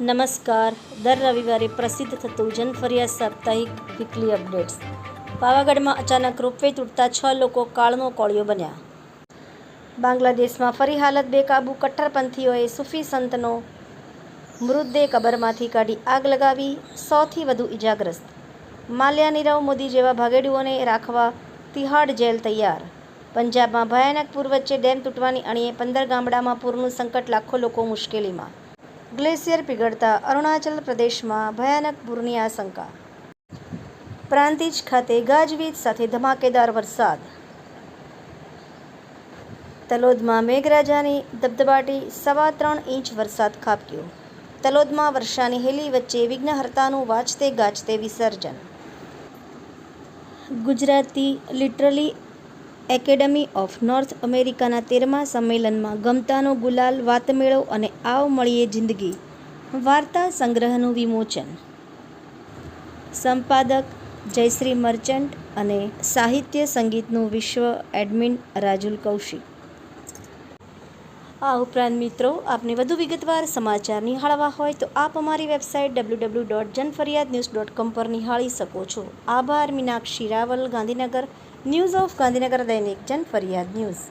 નમસ્કાર. દર રવિવારે પ્રસિદ્ધ થતું જનફરિયાદ સાપ્તાહિક વીકલી અપડેટ્સ પાવાગઢમાં અચાનક રોપવે તૂટતા છ લોકો કાળનો કોળિયો બન્યા. બાંગ્લાદેશમાં ફરી હાલત બેકાબુ કટ્ટરપંથીઓએ સૂફી સંતનો મૃતદેહ કબરમાંથી કાઢી આગ લગાવી સોથી વધુ ઇજાગ્રસ્ત માલ્યા નીરવ મોદી જેવા ભાગેડુઓને રાખવા તિહાડ જેલ તૈયાર. પંજાબમાં ભયાનક પૂર વચ્ચે ડેમ તૂટવાની અણીએ પંદર ગામડામાં પૂરનું સંકટ લાખો લોકો મુશ્કેલીમાં. ગ્લેશિયર પીગળતા અરુણાચલ પ્રદેશમાં ભયાનક પૂરની આશંકા. પ્રાંતિજ ખાતે ગાજવીજ સાથે ધમાકેદાર વરસાદ. તલોદમાં મેઘરાજાની ધબધબાટી સવા ત્રણ ઇંચ વરસાદ ખાબક્યો. તલોદમાં વર્ષાની હેલી વચ્ચે વિઘ્નહર્તાનું વાંચતે ગાજતે વિસર્જન. Gujarati literally academy of north અમેરિકાના તેરમા સંમેલનમાં ગમતાનો ગુલાલ, વાતમેળો અને આવ મળીએ જિંદગી. વાર્તા સંગ્રહનું વિમોચન. સંપાદક જયશ્રી મર્ચન્ટ અને સાહિત્ય સંગીતનું વિશ્વ એડમિન રાજુલ કૌશિક. આ ઉપરાંત મિત્રો, આપને વધુ વિગતવાર સમાચાર નિહાળવા હોય તો આપ અમારી website W W dot Janfariyad news dot com પર નિહાળી શકો છો. આભાર, મીનાક્ષી રાવલ, ગાંધીનગર. ન્યૂઝ ઓફ ગાંધીનગર દૈનિક જનફરિયાદ ન્યૂઝ